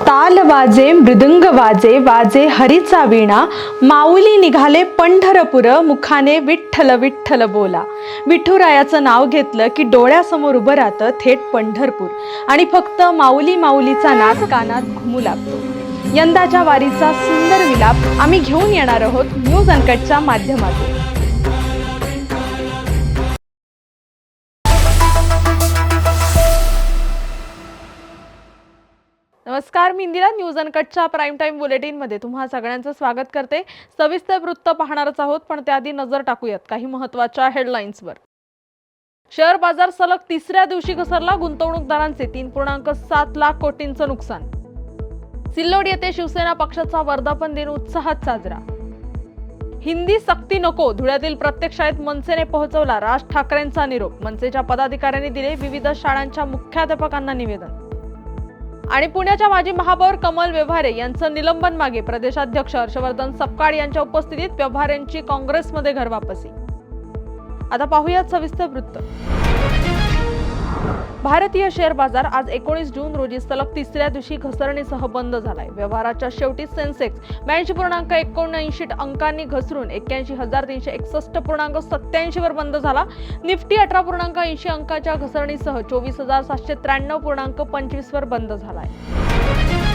ताल वाजे मृदुंग वाजे वाजे हरीचा वीणा माऊली निघाले पंढरपुर मुखाने विठ्ठल विठ्ठल बोला. विठुरायाचं नाव घेतलं की डोळ्यासमोर उभं राहतं थेट पंढरपूर. आणि फक्त माऊली माऊलीचा नाद कानात घुमू लागतो. यंदाच्या वारीचा सुंदर विलाप आम्ही घेऊन येणार आहोत न्यूज अनकटच्या माध्यमातून. नमस्कार मी इंदिरा न्यूज अनकटच्या प्राईम टाईम बुलेटिनमध्ये तुम्हा सगळ्यांचं स्वागत करते. सविस्तर वृत्त पाहणारच आहोत पण त्याआधी नजर टाकूयात काही महत्त्वाच्या हेडलाईन्सवर शेअर बाजार सलग तिसऱ्या दिवशी घसरला गुंतवणूकदारांचे तीन पूर्णांक सात लाख कोटींचं नुकसान. सिल्लोड येथे शिवसेना पक्षाचा वर्धापन दिन उत्साहात साजरा. हिंदी सक्ती नको धुळ्यातील प्रत्येक शाळेत मनसेने पोहोचवला राज ठाकरेंचा निरोप. मनसेच्या पदाधिकाऱ्यांनी दिले विविध शाळांच्या मुख्याध्यापकांना निवेदन. आणि पुण्याच्या माजी महापौर कमल व्यवहारे यांचं निलंबन मागे प्रदेशाध्यक्ष हर्षवर्धन सपकाळ यांच्या उपस्थितीत व्यवहारेंची काँग्रेसमध्ये घरवापसी. आता पाहूयात सविस्तर वृत्त. भारतीय शेअर बाजार आज एकोणीस जून रोजी सलग तिसऱ्या दिवशी घसरणीसह बंद झालाय. व्यवहाराच्या शेवटी सेन्सेक्स ब्याऐंशी पूर्णांक एकोणऐंशी अंकांनी घसरून एक्क्याऐंशी हजार तीनशे एकसष्ट पूर्णांक सत्याऐंशी वर बंद झाला. निफ्टी अठरा पूर्णांक ऐंशी अंकाच्या घसरणीसह चोवीस हजार सातशे त्र्याण्णव पूर्णांक पंचवीस वर बंद झालाय.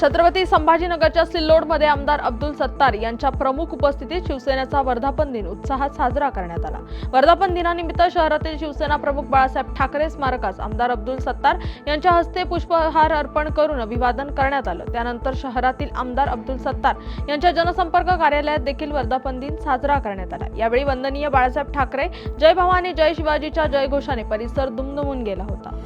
छत्रपती संभाजीनगरच्या सिल्लोडमध्ये आमदार अब्दुल सत्तार यांच्या प्रमुख उपस्थितीत शिवसेनेचा वर्धापन दिन उत्साहात साजरा करण्यात आला. वर्धापन दिनानिमित्त शहरातील शिवसेना प्रमुख बाळासाहेब ठाकरे स्मारकास आमदार अब्दुल सत्तार यांच्या हस्ते पुष्पहार अर्पण करून अभिवादन करण्यात आलं. त्यानंतर शहरातील आमदार अब्दुल सत्तार यांच्या जनसंपर्क कार्यालयात देखील वर्धापन दिन साजरा करण्यात आला. यावेळी वंदनीय बाळासाहेब ठाकरे जय भवानी जय शिवाजीच्या जयघोषाने परिसर दुमदुमून गेला होता.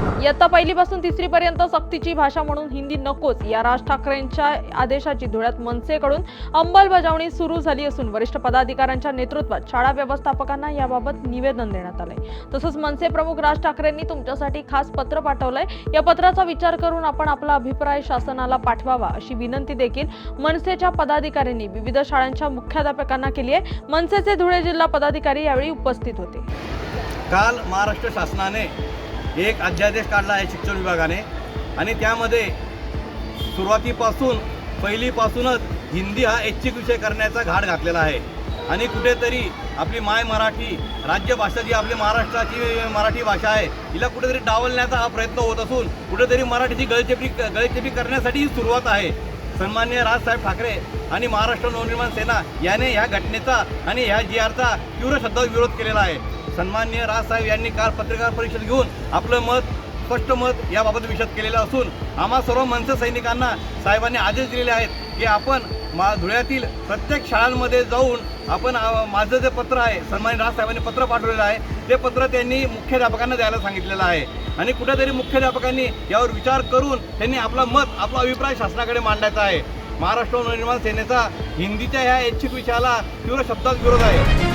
इयत्ता पहिलीपासून तिसरीपर्यंत सक्तीची भाषा म्हणून हिंदी नकोच या राज ठाकरेंच्या आदेशाची धुळ्यात मनसेकडून अंमलबजावणी सुरू झाली असून वरिष्ठ पदाधिकाऱ्यांच्या नेतृत्वात शाळा व्यवस्थापकांना याबाबत निवेदन देण्यात आलंय. तसंच मनसे प्रमुख राज ठाकरेंनी तुमच्यासाठी खास पत्र पाठवलंय. या पत्राचा विचार करून आपण आपला अभिप्राय शासनाला पाठवावा अशी विनंती देखील मनसेच्या पदाधिकाऱ्यांनी विविध शाळांच्या मुख्याध्यापकांना केली आहे. मनसेचे धुळे जिल्हा पदाधिकारी यावेळी उपस्थित होते. काल महाराष्ट्र शासनाने एक अध्यादेश काढला आहे शिक्षण विभागाने. आणि त्यामध्ये सुरुवातीपासून पहिलीपासूनच हिंदी हा ऐच्छिक विषय करण्याचा घाट घातलेला आहे. आणि कुठेतरी आपली माय मराठी राज्यभाषा जी आपली महाराष्ट्राची मराठी भाषा आहे हिला कुठेतरी डावलण्याचा हा प्रयत्न होत असून कुठेतरी मराठीची गळचेपी गळचेपी करण्यासाठी ही सुरुवात आहे. सन्मान्य राजसाहेब ठाकरे आणि महाराष्ट्र नवनिर्माण सेना याने ह्या घटनेचा आणि ह्या जी आरचा तीव्र शब्दात विरोध केलेला आहे. सन्मान्य राजसाहेब यांनी काल पत्रकार परिषद घेऊन आपलं मत स्पष्ट मत याबाबत विषद केलेलं असून आम्हा सर्व मनसे सैनिकांना साहेबांनी आदेश दिलेले आहेत की आपण मा धुळ्यातील प्रत्येक शाळांमध्ये जाऊन आपण माझं जे पत्र आहे सन्मान्य राजसाहेबांनी पत्र पाठवलेलं आहे ते पत्र त्यांनी मुख्याध्यापकांना द्यायला सांगितलेलं आहे. आणि कुठेतरी मुख्याध्यापकांनी यावर विचार करून त्यांनी आपला मत आपला अभिप्राय शासनाकडे मांडायचा आहे. महाराष्ट्र नवनिर्माण सेनेचा हिंदीच्या ह्या ऐच्छिक विषयाला तीव्र शब्दात विरोध आहे.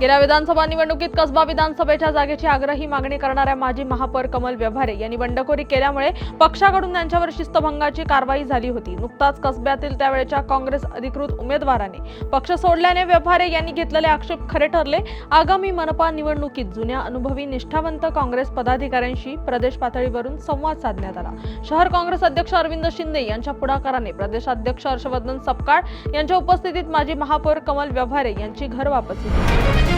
गेल्या विधानसभा निवडणुकीत कसबा विधानसभेच्या जागेची आग्रही मागणी करणाऱ्या माजी महापौर कमल व्यवहारे यांनी बंडखोरी केल्यामुळे पक्षाकडून त्यांच्यावर शिस्तभंगाची कारवाई झाली होती. नुकताच कसब्यातील त्यावेळेच्या काँग्रेस अधिकृत उमेदवाराने पक्ष सोडल्याने व्यवहारे यांनी घेतलेले आक्षेप खरे ठरले. आगामी मनपा निवडणुकीत जुन्या अनुभवी निष्ठावंत काँग्रेस पदाधिकाऱ्यांशी प्रदेश पातळीवरून संवाद साधण्यात आला. शहर काँग्रेस अध्यक्ष अरविंद शिंदे यांच्या पुढाकाराने प्रदेशाध्यक्ष हर्षवर्धन सपकाळ यांच्या उपस्थितीत माजी महापौर कमल व्यवहारे यांची घर वापसी झाली.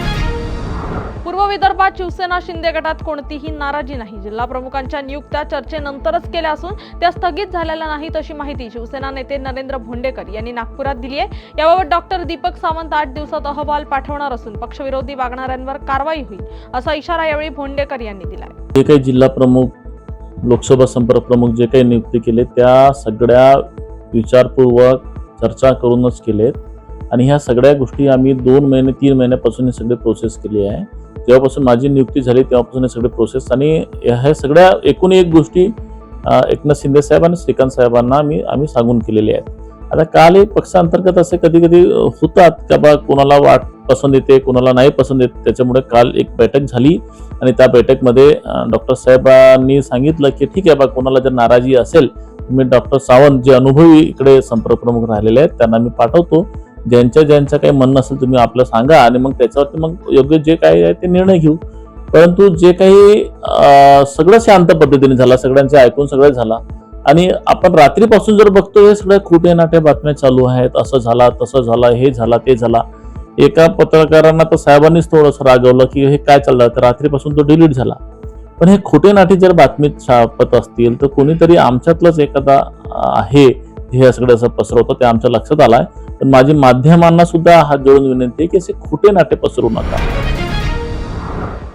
पूर्व विदर्भात शिवसेना शिंदे गटात कोणतीही नाराजी नाही. जिल्हा प्रमुखांच्या नियुक्त्या चर्चेनंतरच केल्या असून त्या स्थगित झालेल्या नाहीत अशी माहिती शिवसेना नेते नरेंद्र भोंडेकर यांनी नागपुरात दिली आहे. याबाबत डॉक्टर दीपक सावंत आठ दिवसात अहवाल पाठवणार असून पक्षविरोधी वागणाऱ्यांवर कारवाई होईल असा इशारा यावेळी भोंडेकर यांनी दिला आहे. जे काही जिल्हा प्रमुख लोकसभा संपर्क प्रमुख जे काही नियुक्ती केले त्या सगळ्या विचारपूर्वक चर्चा करूनच केलेत. आणि ह्या सगळ्या गोष्टी आम्ही दोन महिने तीन महिन्यापासून ही सगळी प्रोसेस केली आहे. जेव्हापासून माझी नियुक्ती झाली तेव्हापासून हे सगळे प्रोसेस आणि ह्या सगळ्या एकूण एक गोष्टी एकनाथ शिंदे साहेब आणि श्रीकांत साहेबांना आम्ही आम्ही सांगून केलेले आहेत. आता काल हे पक्षांतर्गत असे कधी कधी होतात का बा कोणाला वाट पसंत येते कोणाला नाही पसंत येत त्याच्यामुळे काल एक बैठक झाली आणि त्या बैठकमध्ये डॉक्टर साहेबांनी सांगितलं की ठीक आहे बा कोणाला जर नाराजी असेल मी डॉक्टर सावंत जे अनुभवी इकडे संपर्क प्रमुख राहिलेले आहेत त्यांना मी पाठवतो. ज्यांच्या ज्यांचं काही म्हणणं असेल तुम्ही आपलं सांगा आणि मग त्याच्यावरती मग योग्य जे काही आहे ते निर्णय घेऊ. परंतु जे काही सगळं शांत पद्धतीने झाला सगळ्यांचे ऐकून सगळं झाला आणि आपण रात्रीपासून जर बघतो हे सगळ्या खोटे नाट्या बातम्या चालू आहेत असं झाला तसं झाला हे झाला ते झाला. एका पत्रकारांना तर साहेबांनीच थोडंसं रागवलं की हे काय चाललं? तर रात्रीपासून तो डिलीट झाला. पण हे खोटे नाटे जर बातमीत छापत असतील तर कोणीतरी आमच्यातलंच एखादा आहे हे सगळं असं पसरवतं ते आमच्या लक्षात आलंय. पण माझी माध्यमांना सुद्धा हात जोडून विनंती आहे की असे खोटे नाटे पसरू नका.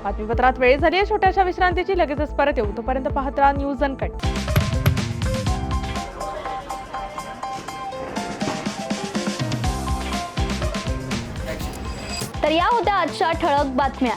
बातमीपत्रात वेळ झाली आहे. छोट्याशा विश्रांतीची. लगेचच परत येऊ. तोपर्यंत पाहत राहा न्यूज अनकट. तर या होत्या आजच्या ठळक बातम्या.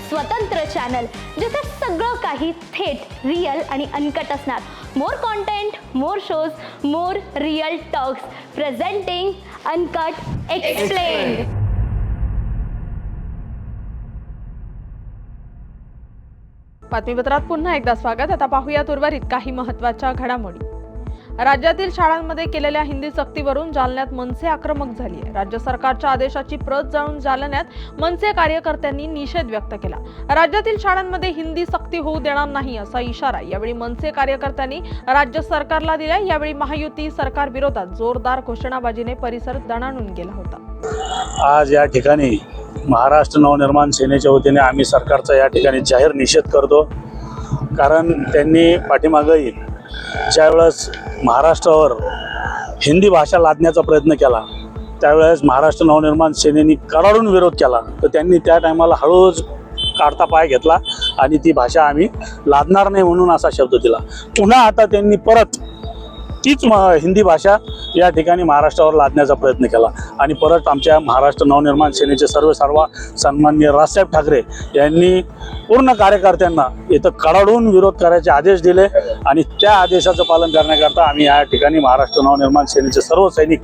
स्वतंत्र चॅनल जिथे सगळं काही थेट रिअल आणि अनकट असणार. More content more shows more real talks presenting uncut explain बातमीपत्रात पुन्हा एकदा स्वागत. आता पाहूयात उर्वरित काही महत्त्वाच्या घडामोडी. राज्यातील शाळांमध्ये केलेल्या हिंदी सक्तीवरून जालन्यात मनसे आक्रमक झाली आहे. राज्य सरकारच्या आदेशाची प्रत जाळून जालन्यात मनसे कार्यकर्त्यांनी निषेध व्यक्त केला. राज्यातील शाळांमध्ये हिंदी सक्ती होऊ देणार नाही असा इशारा यावेळी मनसे कार्यकर्त्यांनी राज्य सरकारला दिला यावेळी महायुती सरकार विरोधात जोरदार घोषणाबाजीने परिसर दणाणून गेला होता. आज या ठिकाणी महाराष्ट्र नवनिर्माण सेनेच्या वतीने आम्ही सरकारचा या ठिकाणी जाहीर निषेध करतो. कारण त्यांनी पाठीमागंही ज्यावेळेस महाराष्ट्रावर हिंदी भाषा लादण्याचा प्रयत्न केला त्यावेळेस महाराष्ट्र नवनिर्माण सेनेनी कडाडून विरोध केला. तर त्यांनी त्या टायमाला हळूच काढता पाय घेतला आणि ती भाषा आम्ही लादणार नाही म्हणून असा शब्द दिला. पुन्हा आता त्यांनी परत तीच म हिंदी भाषा या ठिकाणी महाराष्ट्रावर लादण्याचा प्रयत्न केला. आणि परत आमच्या महाराष्ट्र नवनिर्माण सेनेचे सर्व सर्व सन्मान्य राजसाहेब ठाकरे यांनी पूर्ण कार्यकर्त्यांना इथं कडाडून विरोध करायचे आदेश दिले आणि त्या आदेशाचं पालन करण्याकरता आम्ही या ठिकाणी महाराष्ट्र नवनिर्माण सेनेचे सर्व सैनिक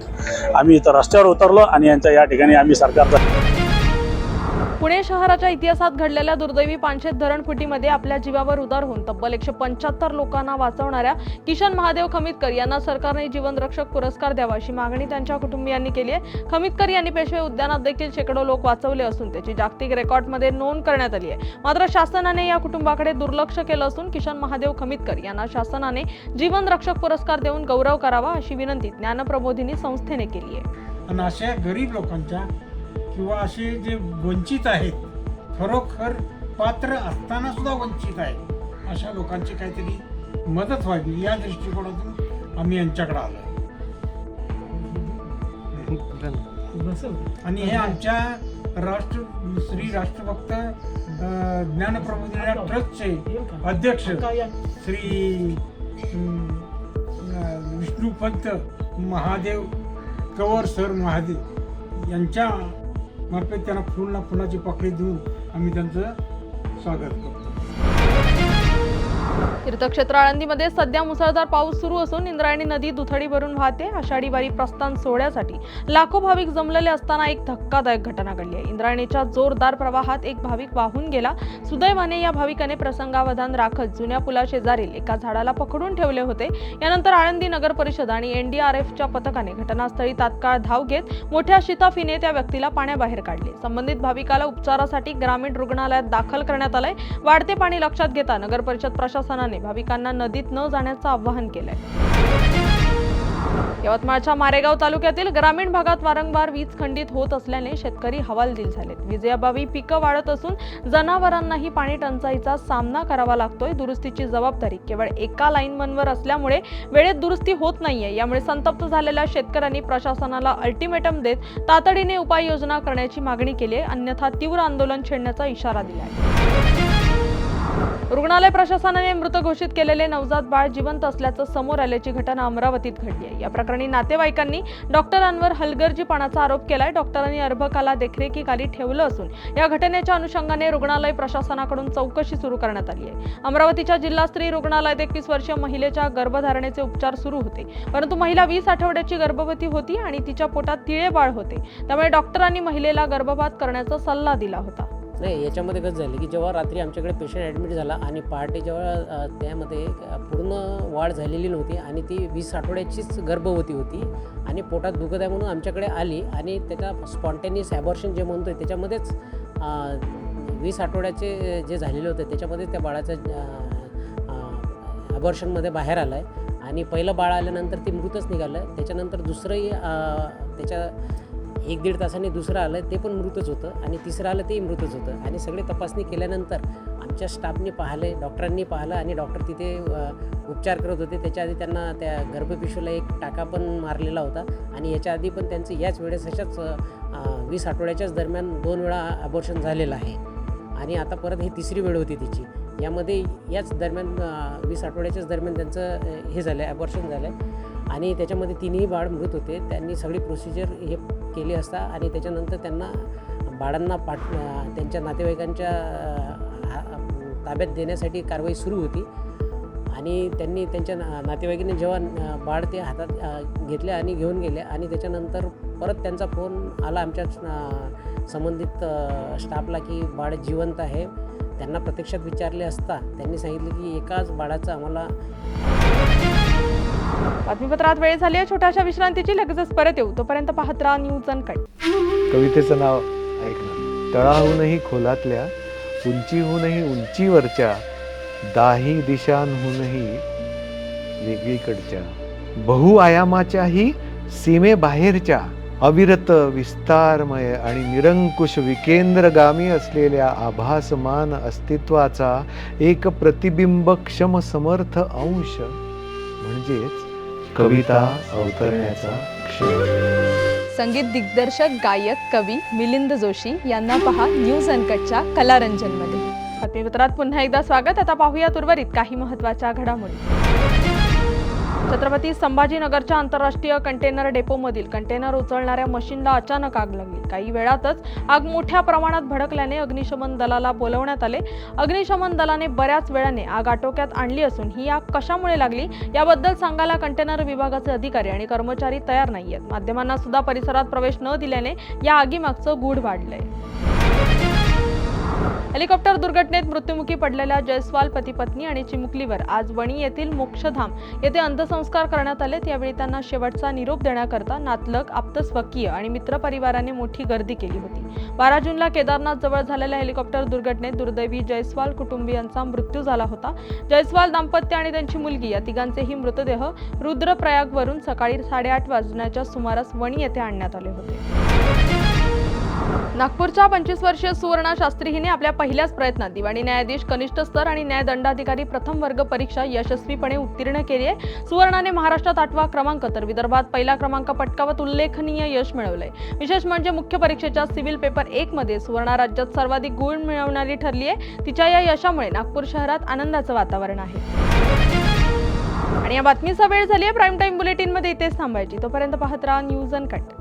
आम्ही इथं रस्त्यावर उतरलो आणि यांच्या या ठिकाणी आम्ही सरकारचा पुणे शहराच्या इतिहासात घडलेल्या दुर्दैवी पानशेत धरण फुटीमध्ये आपल्या जीवावर उदार होऊन तब्बल एकशे पंच्याहत्तर लोकांना वाचवणाऱ्या किशन महादेव खमितकर यांना सरकारने जीवनरक्षक पुरस्कार द्यावा अशी मागणी त्यांच्या कुटुंबियांनी केली आहे. खमितकर यांनी पेशवे उद्यानात देखील शेकडो लोक वाचवले असून त्याची जागतिक रेकॉर्डमध्ये नोंद करण्यात आली आहे. मात्र शासनाने या कुटुंबाकडे दुर्लक्ष केलं असून किशन महादेव खमितकर यांना शासनाने जीवनरक्षक पुरस्कार देऊन गौरव करावा अशी विनंती ज्ञानप्रबोधिनी संस्थेने केली आहे. आणि अशा गरीब लोकांच्या किंवा असे जे वंचित आहेत खरोखर पात्र असताना सुद्धा वंचित आहे अशा लोकांची काहीतरी मदत व्हावी या दृष्टिकोनातून आम्ही यांच्याकडे आलो आणि हे आमच्या राष्ट्र श्री राष्ट्रभक्त ज्ञानप्रबोधिनी ट्रस्टचे अध्यक्ष श्री विष्णुपंत महादेव कवर सर महादेव यांच्या मार्फत त्यांना फुलना फुलाची पाकळी देऊन आम्ही त्यांचं स्वागत करतो. तीर्थक्षेत्र आळंदीमध्ये सध्या मुसळधार पाऊस सुरू असून इंद्रायणी नदी दुथडी भरून वाहते. आषाढी वारी प्रस्थान सोहळ्यासाठी लाखो भाविक जमलेले असताना एक धक्कादायक घटना घडली आहे. इंद्रायणीच्या जोरदार प्रवाहात एक भाविक वाहून गेला. सुदैवाने या भाविकाने प्रसंगावधान राखत जुन्या पुलाशेजारील एका झाडाला पकडून ठेवले होते. यानंतर आळंदी नगर परिषद आणि एनडीआरएफच्या पथकाने घटनास्थळी तात्काळ धाव घेत मोठ्या शिताफीने त्या व्यक्तीला पाण्याबाहेर काढले. संबंधित भाविकाला उपचारासाठी ग्रामीण रुग्णालयात दाखल करण्यात आलंय. वाढते पाणी लक्षात घेता नगर परिषद प्रशासनाने भाविकांना नदीत न जाण्याचं आवाहन केलंय. यवतमाळच्या मारेगाव तालुक्यातील ग्रामीण भागात वारंवार वीज खंडित होत असल्याने शेतकरी हवालदिल झालेत. विजेअभावी पिकं वाढत असून जनावरांनाही पाणी टंचाईचा सामना करावा लागतोय. दुरुस्तीची जबाबदारी केवळ एका लाईनमनवर असल्यामुळे वेळेत दुरुस्ती होत नाहीये. यामुळे संतप्त झालेल्या शेतकऱ्यांनी प्रशासनाला अल्टिमेटम देत तातडीने उपाययोजना करण्याची मागणी केली आहे अन्यथा तीव्र आंदोलन छेडण्याचा इशारा दिला आहे रुग्णालय प्रशासनाने मृत घोषित केलेले नवजात बाळ जिवंत असल्याचं समोर आल्याची घटना अमरावतीत घडली आहे. या प्रकरणी नातेवाईकांनी डॉक्टरांवर हलगर्जीपणाचा आरोप केलाय. डॉक्टरांनी अर्भकाला देखरेखीखाली ठेवलं असून या घटनेच्या अनुषंगाने रुग्णालय प्रशासनाकडून चौकशी सुरू करण्यात आली आहे. अमरावतीच्या जिल्हा स्त्री रुग्णालयात एकवीस वर्षीय महिलेच्या गर्भधारणेचे उपचार सुरू होते. परंतु महिला वीस आठवड्याची गर्भवती होती आणि तिच्या पोटात तिळे बाळ होते. त्यामुळे डॉक्टरांनी महिलेला गर्भपात करण्याचा सल्ला दिला होता. नाही याच्यामध्ये कसं झालं की जेव्हा रात्री आमच्याकडे पेशंट ॲडमिट झाला आणि पहाटे जेव्हा त्यामध्ये पूर्ण वाढ झालेली नव्हती आणि ती वीस आठवड्याचीच गर्भवती होती आणि पोटात दुखत आहे म्हणून आमच्याकडे आली आणि त्याचा स्पॉन्टेनियस ॲबॉर्शन जे म्हणतो आहे त्याच्यामध्येच वीस आठवड्याचे जे झालेले होते त्याच्यामध्ये त्या बाळाचं ॲबॉर्शनमध्ये बाहेर आलं आहे आणि पहिलं बाळ आल्यानंतर ते मृतच निघालं. त्याच्यानंतर दुसरंही त्याच्या एक दीड तासाने दुसरं आलं ते पण मृतच होतं आणि तिसरं आलं तेही मृतच होतं. आणि सगळे तपासणी केल्यानंतर आमच्या स्टाफने पाहिलं डॉक्टरांनी पाहिलं आणि डॉक्टर तिथे उपचार करत होते. त्याच्या आधी त्यांना त्या गर्भपिशूला एक टाका पण मारलेला होता आणि याच्या आधी पण त्यांचं याच वेळेस अशाच वीस आठवड्याच्याच दरम्यान दोन वेळा अबॉर्शन झालेलं आहे. आणि आता परत ही तिसरी वेळ होती तिची. यामध्ये याच दरम्यान वीस आठवड्याच्याच दरम्यान त्यांचं हे झालं आहे अबॉर्शन झालं आहे आणि त्याच्यामध्ये तिन्ही बाळ मृत होते. त्यांनी सगळी प्रोसिजर हे केली असता आणि त्याच्यानंतर त्यांना बाळांना पाठ त्यांच्या नातेवाईकांच्या ताब्यात देण्यासाठी कारवाई सुरू होती. आणि त्यांनी त्यांच्या ना नातेवाईकांनी जेव्हा बाळ ते हातात घेतले आणि घेऊन गेले आणि त्याच्यानंतर परत त्यांचा फोन आला आमच्या संबंधित स्टाफला की बाळ जिवंत आहे. त्यांना प्रत्यक्षात विचारले असता त्यांनी सांगितले की एकाच बाळाचं आम्हाला बातमीपत्रात वेळ झाली आहे. छोट्याशा विश्रांतीची लगेचच परत येऊ. तोपर्यंत पाहत राहा न्यूज अनकट कवितेचं नाव ऐकणार तळाहूनही खोलातल्या उंचीहूनही उंचीवरच्या दाही दिशांहूनही वेगळीकडच्या. बहुआयामाच्याही सीमेबाहेरच्या अविरत विस्तारमय आणि निरंकुश विकेंद्रगामी असलेल्या आभासमान अस्तित्वाचा एक प्रतिबिंबक्षम समर्थ अंश. म्हणजेच कविता अवतरण्याचा क्षण. संगीत दिग्दर्शक गायक कवी मिलिंद जोशी यांना पहा न्यूज अनकटच्या कलारंजनमध्ये. बातमीपत्रात पुन्हा एकदा स्वागत. आता पाहूयात उर्वरित काही महत्त्वाच्या घडामोडी. छत्रपती संभाजीनगरच्या आंतरराष्ट्रीय कंटेनर डेपोमधील कंटेनर उचलणाऱ्या मशीनला अचानक आग लागली. काही वेळातच आग मोठ्या प्रमाणात भडकल्याने अग्निशमन दलाला बोलवण्यात आले. अग्निशमन दलाने बऱ्याच वेळाने आग आटोक्यात आणली असून ही आग कशामुळे लागली याबद्दल सांगायला कंटेनर विभागाचे अधिकारी आणि कर्मचारी तयार नाहीयेत. माध्यमांना सुद्धा परिसरात प्रवेश न दिल्याने या आगीमागचं गूढ वाढलंय. हेलिकॉप्टर दुर्घटनेत मृत्युमुखी पडलेल्या जयस्वाल पती पत्नी आणि चिमुकलीवर आज वणी येथील मोक्षधाम येथे अंत्यसंस्कार करण्यात आलेत. यावेळी त्यांना शेवटचा निरोप देण्याकरता नातलग आप्तस्वकीय आणि मित्रपरिवाराने मोठी गर्दी केली होती. बारा जूनला केदारनाथ जवळ झालेल्या हेलिकॉप्टर दुर्घटनेत दुर्दैवी जयस्वाल कुटुंबियांचा मृत्यू झाला होता. जयस्वाल दाम्पत्य आणि त्यांची मुलगी या तिघांचेही मृतदेह रुद्रप्रयागवरून सकाळी साडेआठ वाजण्याच्या सुमारास वणी येथे आणण्यात आले होते. नागपूरच्या पंचवीस वर्षीय सुवर्णा शास्त्री हिने आपल्या पहिल्याच प्रयत्नात दिवाणी न्यायाधीश कनिष्ठ स्तर आणि न्यायदंडाधिकारी प्रथम वर्ग परीक्षा यशस्वीपणे उत्तीर्ण केली आहे सुवर्णाने महाराष्ट्रात आठवा क्रमांक तर विदर्भात पहिला क्रमांक पटकावत उल्लेखनीय यश मिळवलंय. विशेष म्हणजे मुख्य परीक्षेच्या सिव्हिल पेपर एक मध्ये सुवर्णा राज्यात सर्वाधिक गुण मिळवणारी ठरली आहे तिच्या या यशामुळे नागपूर शहरात आनंदाचं वातावरण आहे. आणि या बातमीचा वेळ झाली आहे प्राईम टाईम बुलेटिनमध्ये इथेच थांबायची. तोपर्यंत पाहत राहा न्यूज अन कट